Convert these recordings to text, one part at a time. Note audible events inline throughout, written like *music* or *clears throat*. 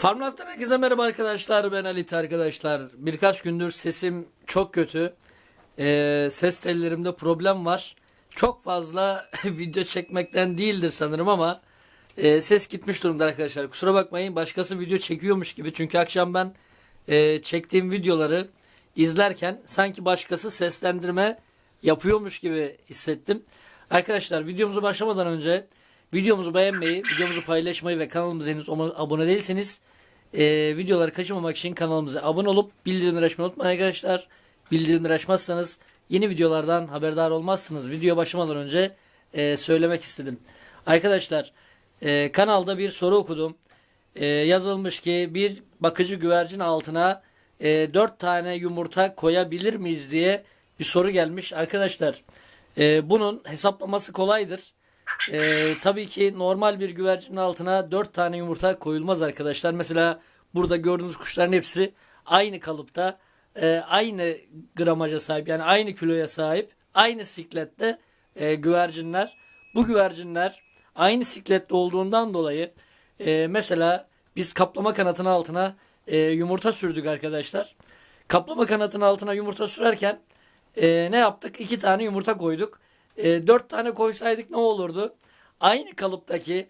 Farmlife'den herkese merhaba arkadaşlar. Ben Halit arkadaşlar. Birkaç gündür sesim çok kötü. Ee, ses tellerimde problem var. Çok fazla *laughs* video çekmekten değildir sanırım ama e, ses gitmiş durumda arkadaşlar. Kusura bakmayın başkası video çekiyormuş gibi. Çünkü akşam ben e, çektiğim videoları izlerken sanki başkası seslendirme yapıyormuş gibi hissettim. Arkadaşlar videomuzu başlamadan önce videomuzu beğenmeyi, videomuzu paylaşmayı ve kanalımıza henüz abone değilseniz e, videoları kaçırmamak için kanalımıza abone olup bildirimleri açmayı unutmayın arkadaşlar. Bildirimleri açmazsanız yeni videolardan haberdar olmazsınız. Video başlamadan önce e, söylemek istedim. Arkadaşlar e, kanalda bir soru okudum. E, yazılmış ki bir bakıcı güvercin altına e, 4 tane yumurta koyabilir miyiz diye bir soru gelmiş. Arkadaşlar e, bunun hesaplaması kolaydır. E, tabii ki normal bir güvercinin altına 4 tane yumurta koyulmaz arkadaşlar. Mesela burada gördüğünüz kuşların hepsi aynı kalıpta, e, aynı gramaja sahip yani aynı kiloya sahip, aynı siklette e, güvercinler. Bu güvercinler aynı siklette olduğundan dolayı e, mesela biz kaplama kanatının altına e, yumurta sürdük arkadaşlar. Kaplama kanatının altına yumurta sürerken e, ne yaptık? İki tane yumurta koyduk. E, dört tane koysaydık ne olurdu? Aynı kalıptaki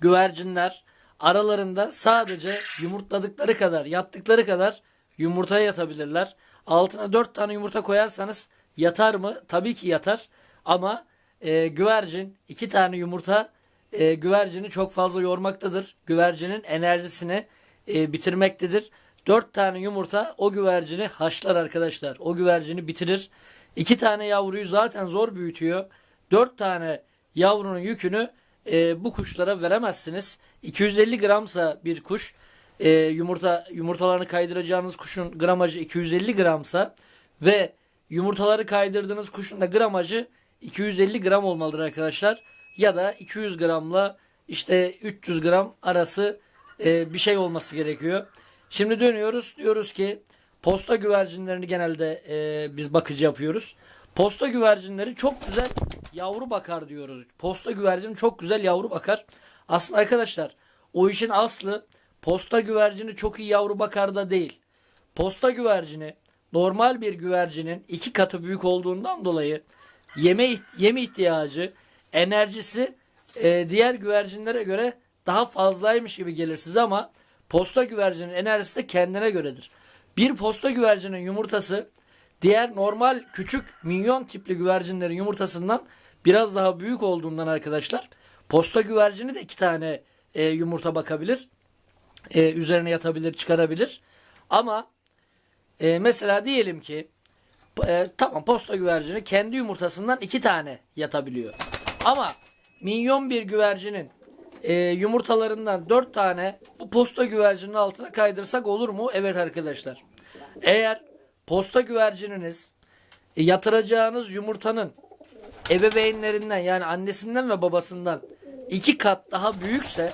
güvercinler aralarında sadece yumurtladıkları kadar, yattıkları kadar yumurtaya yatabilirler. Altına dört tane yumurta koyarsanız yatar mı? Tabii ki yatar. Ama e, güvercin iki tane yumurta e, güvercini çok fazla yormaktadır. Güvercinin enerjisini e, bitirmektedir. Dört tane yumurta o güvercini haşlar arkadaşlar. O güvercini bitirir. İki tane yavruyu zaten zor büyütüyor. Dört tane yavrunun yükünü e, bu kuşlara veremezsiniz. 250 gramsa bir kuş e, yumurta yumurtalarını kaydıracağınız kuşun gramajı 250 gramsa ve yumurtaları kaydırdığınız kuşun da gramajı 250 gram olmalıdır arkadaşlar. Ya da 200 gramla işte 300 gram arası e, bir şey olması gerekiyor. Şimdi dönüyoruz diyoruz ki posta güvercinlerini genelde e, biz bakıcı yapıyoruz. Posta güvercinleri çok güzel yavru bakar diyoruz. Posta güvercini çok güzel yavru bakar. Aslında arkadaşlar o işin aslı posta güvercini çok iyi yavru bakar da değil. Posta güvercini normal bir güvercinin iki katı büyük olduğundan dolayı yeme yeme ihtiyacı, enerjisi e, diğer güvercinlere göre daha fazlaymış gibi gelir size ama posta güvercinin enerjisi de kendine göredir. Bir posta güvercinin yumurtası diğer normal küçük minyon tipli güvercinlerin yumurtasından biraz daha büyük olduğundan arkadaşlar posta güvercini de iki tane e, yumurta bakabilir. E, üzerine yatabilir, çıkarabilir. Ama e, mesela diyelim ki e, tamam posta güvercini kendi yumurtasından iki tane yatabiliyor. Ama minyon bir güvercinin e, yumurtalarından dört tane bu posta güvercinin altına kaydırsak olur mu? Evet arkadaşlar. Eğer posta güvercininiz e, yatıracağınız yumurtanın ebeveynlerinden yani annesinden ve babasından iki kat daha büyükse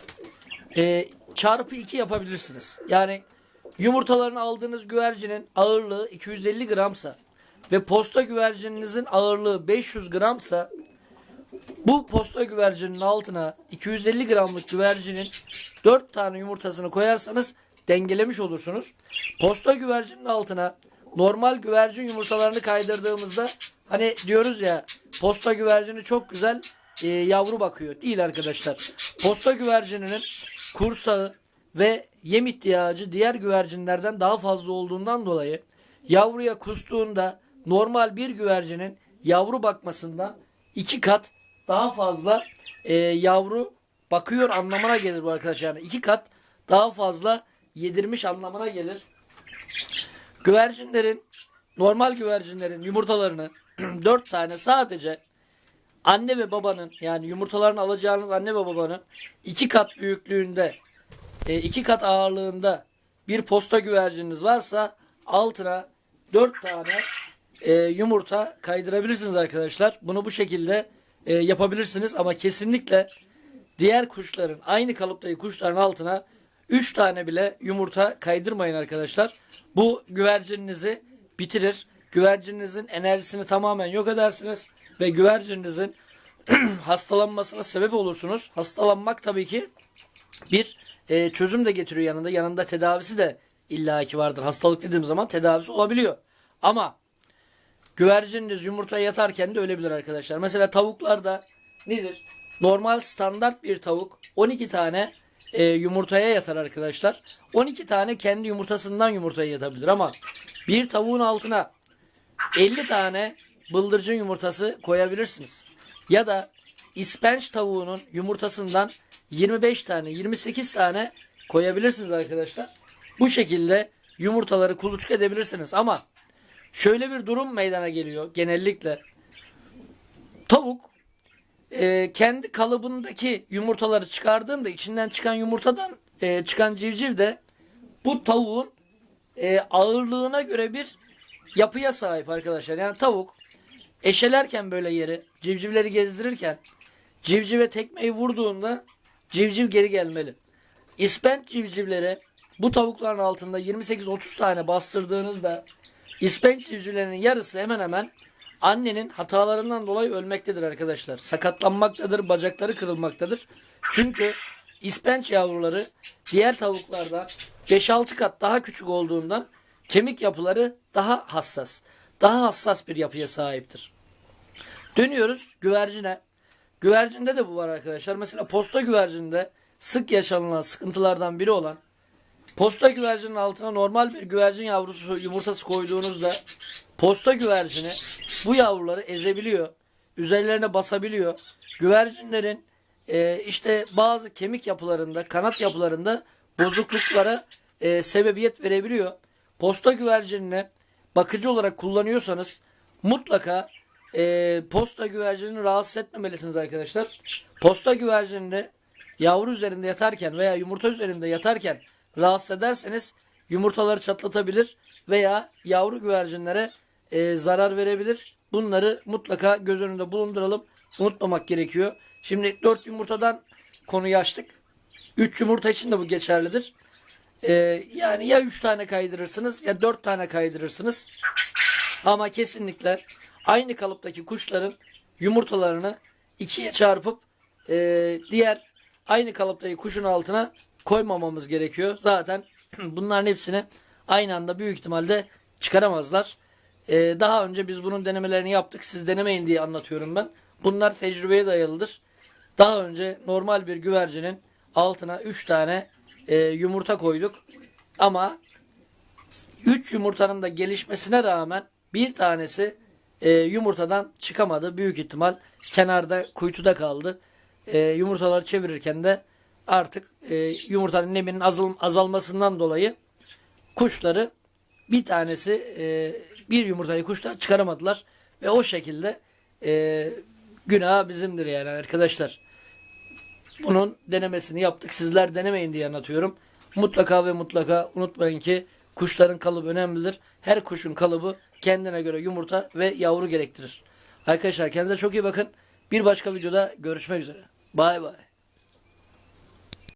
e, çarpı iki yapabilirsiniz. Yani yumurtalarını aldığınız güvercinin ağırlığı 250 gramsa ve posta güvercininizin ağırlığı 500 gramsa bu posta güvercinin altına 250 gramlık güvercinin 4 tane yumurtasını koyarsanız dengelemiş olursunuz. Posta güvercinin altına normal güvercin yumurtalarını kaydırdığımızda hani diyoruz ya posta güvercini çok güzel e, yavru bakıyor. Değil arkadaşlar. Posta güvercininin kursağı ve yem ihtiyacı diğer güvercinlerden daha fazla olduğundan dolayı yavruya kustuğunda normal bir güvercinin yavru bakmasından iki kat daha fazla e, yavru bakıyor anlamına gelir bu arkadaşlar. Yani iki kat daha fazla yedirmiş anlamına gelir. Güvercinlerin normal güvercinlerin yumurtalarını *clears throat* dört tane sadece anne ve babanın yani yumurtalarını alacağınız anne ve babanın iki kat büyüklüğünde e, iki kat ağırlığında bir posta güvercininiz varsa altına dört tane e, yumurta kaydırabilirsiniz arkadaşlar. Bunu bu şekilde e, yapabilirsiniz ama kesinlikle diğer kuşların aynı kalıptaki kuşların altına 3 tane bile yumurta kaydırmayın arkadaşlar. Bu güvercininizi bitirir. Güvercininizin enerjisini tamamen yok edersiniz ve güvercininizin *clears throat* hastalanmasına sebep olursunuz. Hastalanmak tabii ki bir e, çözüm de getiriyor yanında. Yanında tedavisi de illaki vardır. Hastalık dediğim zaman tedavisi olabiliyor. Ama güvercininiz yumurtaya yatarken de ölebilir arkadaşlar. Mesela tavuklarda nedir? Normal standart bir tavuk 12 tane e, yumurtaya yatar arkadaşlar. 12 tane kendi yumurtasından yumurtaya yatabilir ama bir tavuğun altına 50 tane bıldırcın yumurtası koyabilirsiniz. Ya da ispenç tavuğunun yumurtasından 25 tane 28 tane koyabilirsiniz arkadaşlar. Bu şekilde yumurtaları kuluçka edebilirsiniz ama şöyle bir durum meydana geliyor genellikle. Tavuk e, kendi kalıbındaki yumurtaları çıkardığında içinden çıkan yumurtadan e, çıkan civciv de bu tavuğun e, ağırlığına göre bir yapıya sahip arkadaşlar. Yani tavuk eşelerken böyle yeri civcivleri gezdirirken civcive tekmeyi vurduğunda civciv geri gelmeli. İspenç civcivleri bu tavukların altında 28-30 tane bastırdığınızda ispenç civcivlerinin yarısı hemen hemen annenin hatalarından dolayı ölmektedir arkadaşlar. Sakatlanmaktadır, bacakları kırılmaktadır. Çünkü ispenç yavruları diğer tavuklardan 5-6 kat daha küçük olduğundan kemik yapıları daha hassas. Daha hassas bir yapıya sahiptir. Dönüyoruz güvercine. Güvercinde de bu var arkadaşlar. Mesela posta güvercinde sık yaşanılan sıkıntılardan biri olan posta güvercinin altına normal bir güvercin yavrusu yumurtası koyduğunuzda posta güvercini bu yavruları ezebiliyor. Üzerlerine basabiliyor. Güvercinlerin e, işte bazı kemik yapılarında, kanat yapılarında bozukluklara e, sebebiyet verebiliyor. Posta güvercinine bakıcı olarak kullanıyorsanız mutlaka e, posta güvercinini rahatsız etmemelisiniz arkadaşlar. Posta güvercinini yavru üzerinde yatarken veya yumurta üzerinde yatarken rahatsız ederseniz yumurtaları çatlatabilir veya yavru güvercinlere e, zarar verebilir. Bunları mutlaka göz önünde bulunduralım. Unutmamak gerekiyor. Şimdi 4 yumurtadan konuyu açtık. 3 yumurta için de bu geçerlidir. E, yani ya 3 tane kaydırırsınız ya 4 tane kaydırırsınız. Ama kesinlikle aynı kalıptaki kuşların yumurtalarını ikiye çarpıp e, diğer aynı kalıptaki kuşun altına koymamamız gerekiyor. Zaten *clears throat* bunların hepsini aynı anda büyük ihtimalle çıkaramazlar. E, daha önce biz bunun denemelerini yaptık. Siz denemeyin diye anlatıyorum ben. Bunlar tecrübeye dayalıdır. Daha önce normal bir güvercinin altına 3 tane e, yumurta koyduk. Ama 3 yumurtanın da gelişmesine rağmen bir tanesi e, yumurtadan çıkamadı. Büyük ihtimal kenarda kuytuda kaldı. E, yumurtaları çevirirken de artık e, yumurtanın neminin azal, azalmasından dolayı kuşları bir tanesi e, bir yumurtayı kuşlar çıkaramadılar. Ve o şekilde e, günah bizimdir yani arkadaşlar. Bunun denemesini yaptık. Sizler denemeyin diye anlatıyorum. Mutlaka ve mutlaka unutmayın ki kuşların kalıbı önemlidir. Her kuşun kalıbı kendine göre yumurta ve yavru gerektirir. Arkadaşlar kendinize çok iyi bakın. Bir başka videoda görüşmek üzere. Bay bay.